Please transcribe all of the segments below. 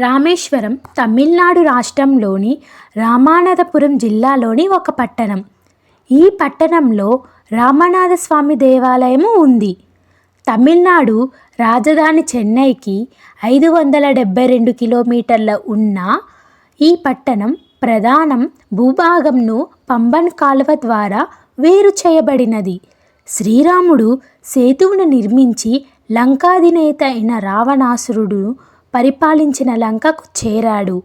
రామేశ్వరం తమిళనాడు రాష్ట్రంలోని రామానాథపురం జిల్లాలోని ఒక పట్టణం. ఈ పట్టణంలో రామనాథ స్వామి దేవాలయము ఉంది. తమిళనాడు రాజధాని చెన్నైకి ఐదు వందల డెబ్బై రెండు కిలోమీటర్ల ఉన్న ఈ పట్టణం ప్రధానం భూభాగంను పంబన్ కాలువ ద్వారా వేరు చేయబడినది. శ్రీరాముడు సేతువును నిర్మించి లంకాధినేత అయిన రావణాసురుడు పరిపాలించిన లంకకు చేరాడు.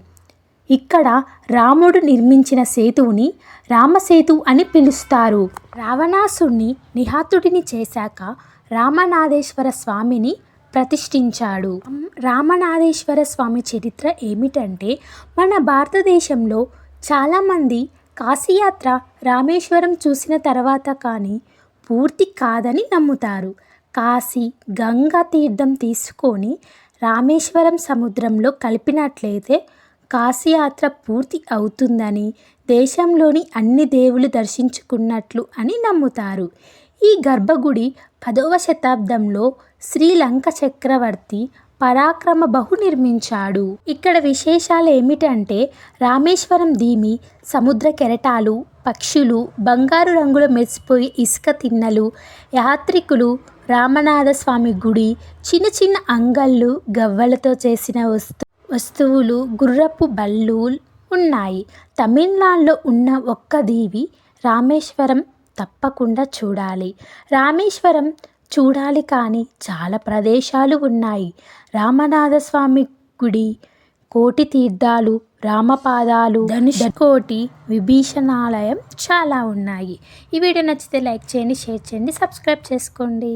ఇక్కడ రాముడు నిర్మించిన సేతువుని రామసేతు అని పిలుస్తారు. రావణాసుడిని నిహాతుడిని చేశాక రామనాథేశ్వర స్వామిని ప్రతిష్ఠించాడు. రామనాథేశ్వర స్వామి చరిత్ర ఏమిటంటే మన భారతదేశంలో చాలామంది కాశీయాత్ర రామేశ్వరం చూసిన తర్వాత కానీ పూర్తి కాదని నమ్ముతారు. కాశీ గంగా తీర్థం తీసుకొని రామేశ్వరం సముద్రంలో కలిపినట్లయితే కాశీయాత్ర పూర్తి అవుతుందని దేశంలోని అన్ని దేవులు దర్శించుకున్నట్లు అని నమ్ముతారు. ఈ గర్భగుడి పదవ శతాబ్దంలో శ్రీలంక చక్రవర్తి పరాక్రమ బహు నిర్మించాడు. ఇక్కడ విశేషాలు ఏమిటంటే రామేశ్వరం దీమి సముద్ర కెరటాలు పక్షులు బంగారు రంగులో మెరిసిపోయే ఇసుక తిన్నలు యాత్రికులు రామనాథస్వామి గుడి చిన్న చిన్న అంగళ్ళు గవ్వలతో చేసిన వస్తు వస్తువులు గుర్రపు బళ్ళు ఉన్నాయి. తమిళనాడులో ఉన్న ఒక్క దీవి రామేశ్వరం తప్పకుండా చూడాలి. రామేశ్వరం చూడాలి కానీ చాలా ప్రదేశాలు ఉన్నాయి. రామనాథ స్వామి గుడి కోటి తీర్థాలు రామపాదాలు ధనుష్కోటి విభీషణాలయం చాలా ఉన్నాయి. ఈ వీడియో నచ్చితే లైక్ చేయండి షేర్ చేయండి సబ్స్క్రైబ్ చేసుకోండి.